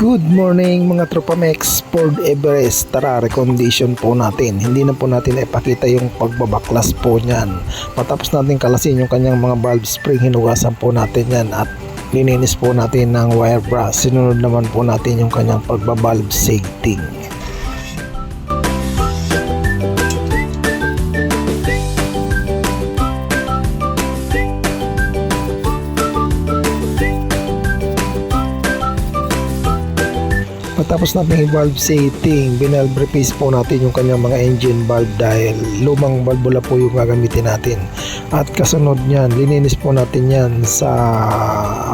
Good morning mga tropa Mex. Ford Everest. Tara recondition po natin. Hindi na po natin ipakita yung pagbabaklas po niyan. Matapos natin kalasin yung kanyang mga valve spring Hinugasan po natin yan At lininis po natin ng wire brush Sinunod naman po natin yung kanyang pagbabalve sating Matapos natin i-valve setting, binalve replace po natin yung kanyang mga engine valve dahil lumang valvula po yung gagamitin natin. At kasunod niyan, lininis po natin yan sa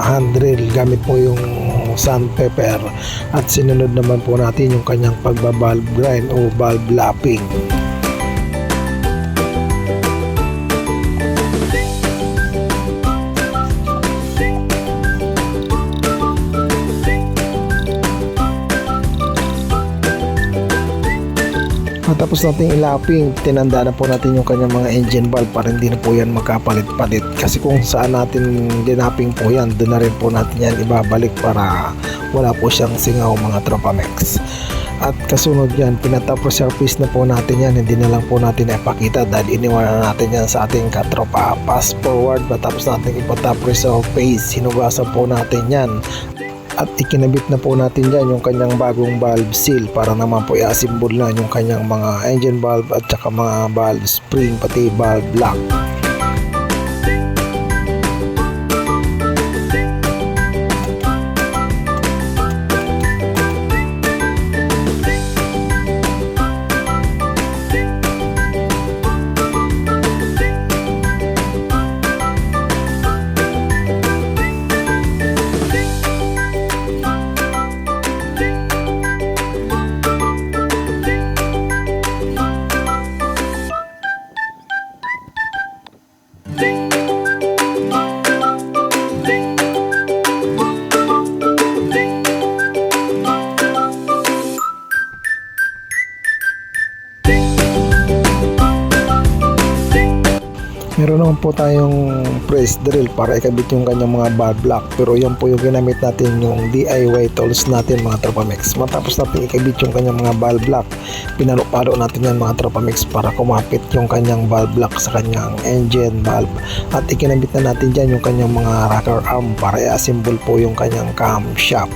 handrail gamit po yung sandpaper at sinunod naman po natin yung kanyang pagbabalve grind o valve lapping. Matapos nating ilapping, tinanda na po natin yung kanyang mga engine valve para hindi na po yan magkapalit-palit. Kasi kung saan natin dinapping po yan, doon na rin po natin yan ibabalik para wala po siyang singaw mga Tropamex. At kasunod yan, pinatap resurface na po natin yan, hindi na lang po natin ipakita dahil iniwanan natin yan sa ating katropa. Pass forward, matapos natin ipatap resurface, hinugasan po natin yan at ikinabit na po natin dyan yung kanyang bagong valve seal para naman po i-assemble na yung kanyang mga engine valve at saka mga valve spring pati valve lock Meron naman po tayong press drill para ikabit yung kanyang mga valve lock pero yan po yung ginamit natin yung DIY tools natin mga Tropamex. Matapos natin ikabit yung kanyang mga valve lock, pinalo-palo natin yan mga Tropamex para kumapit yung kanyang valve lock sa kanyang engine valve at ikinabit na natin dyan yung kanyang mga rocker arm para i-assemble po yung kanyang camshaft.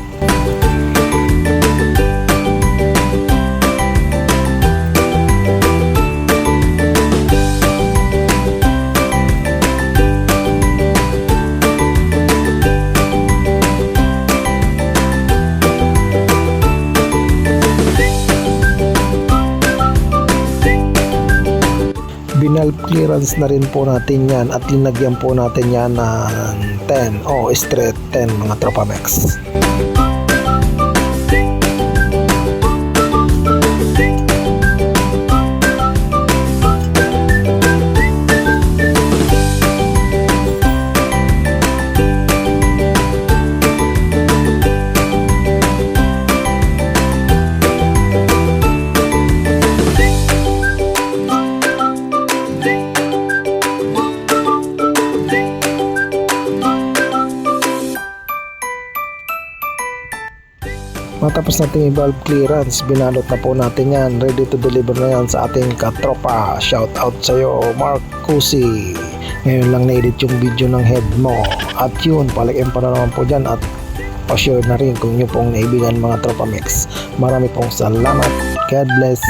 Binalve clearance na rin po natin yan at linagyan po natin yan ng 10 o straight 10 mga Tropamex. Matapos natin i-valve clearance, binalot na po natin yan. Ready to deliver na yan sa ating katropa. Shout out sa iyo, Mark Cusi. Ngayon lang na-edit yung video ng head mo. At yun, palagyan pa na naman po dyan at pa-share na rin kung nyo pong naibigan mga tropa mix. Marami pong salamat. God bless.